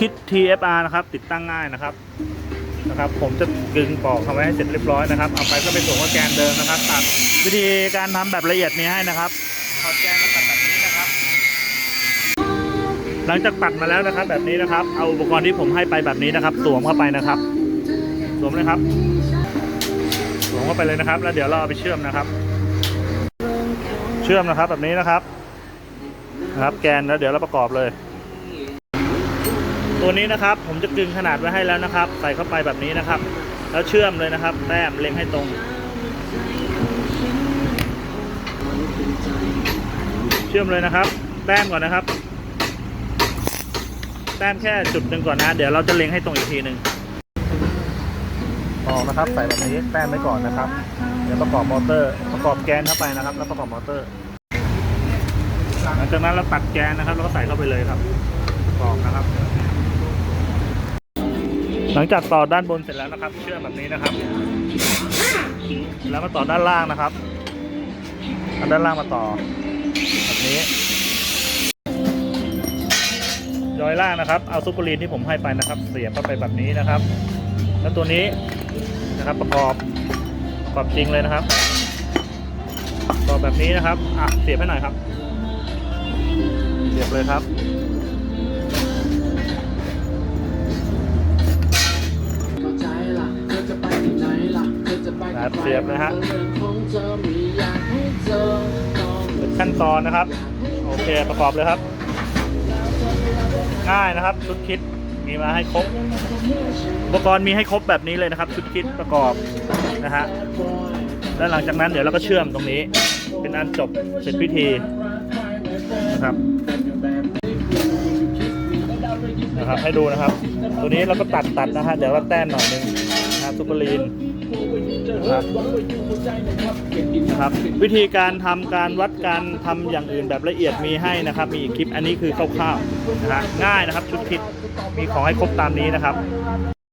คิด TFR นะครับ ติดตั้งง่ายนะครับนะครับ ผมจะกึงปอกทำไว้ให้เสร็จเรียบร้อยนะครับเอาไปก็ไปส่งว่าแกนเดิมนะครับตัดวิธีการทำแบบละเอียดมีให้นะครับถอดแกนมาตัดแบบนี้นะครับ หลังจากตัดมาแล้วนะครับ แบบนี้นะครับ เอาอุปกรณ์ที่ผมให้ไปแบบนี้นะครับ สวมเข้าไปนะครับ สวมเลยครับ สวมเข้าไปเลยนะครับ แล้วเดี๋ยวเราเอาไปเชื่อมนะครับ เชื่อมนะครับแบบนี้นะครับ นะครับ แกนแล้วเดี๋ยวเราประกอบเลย ตัวนี้นะครับ ผมจะกึงขนาดไว้ให้แล้วนะครับ ใส่เข้าไปแบบนี้นะครับ แล้วเชื่อมเลยนะครับ แต้มเล็งให้ตรง เชื่อมเลยนะครับ แต้มก่อนนะครับ แต้มแค่จุดหนึ่งก่อนนะ เดี๋ยวเราจะเล็งให้ตรงอีกทีหนึ่งออกนะครับ ใส่แบบนี้แต้มไว้ก่อนนะครับ เดี๋ยวประกอบมอเตอร์ ประกอบแกนเข้าไปนะครับ แล้วประกอบมอเตอร์หลังจากนั้นเราตัดแกนนะครับ แล้วก็ใส่เข้าไปเลยครับประกอบนะครับ หลังจากต่อด้านบนเสร็จแล้วนะครับ เชื่อมแบบนี้นะครับ แล้วมาต่อด้านล่างนะครับเอาด้านล่างมาต่อแบบนี้จอยล่างนะครับ เอาซุปเปอร์ลีนที่ผมให้ไปนะครับ เสียบเข้าไปแบบนี้นะครับ แล้วตัวนี้นะครับประกอบประกอบจริงเลยนะครับประกอบแบบนี้นะครับอะเสียบให้หน่อยครับ เสียบเลยครับะครับเสียบนะฮะเป็นขั้นตอนนะครับ โอเคประกอบเลยครับ ง่ายนะครับชุดคิดมีมาให้ครบ อุปกรณ์มีให้ครบแบบนี้เลยนะครับ ชุดคิดประกอบนะฮะแล้วหลังจากนั้นเดี๋ยวเราก็เชื่อมตรงนี้ เป็นอันจบเสร็จพิธีนะครับนะครับให้ดูนะครับ ตัวนี้เราก็ตัดตัดนะฮะเดี๋ยวเราแต้มหน่อยนึงนะครับซุปเปอร์ลีน นะครับวิธีการทำการวัดการทำอย่างอื่นแบบละเอียดมีให้นะครับ มีอีกคลิปอันนี้คือคร่าวๆนะฮะง่ายนะครับชุดคิดมีของให้ครบตามนี้นะครับ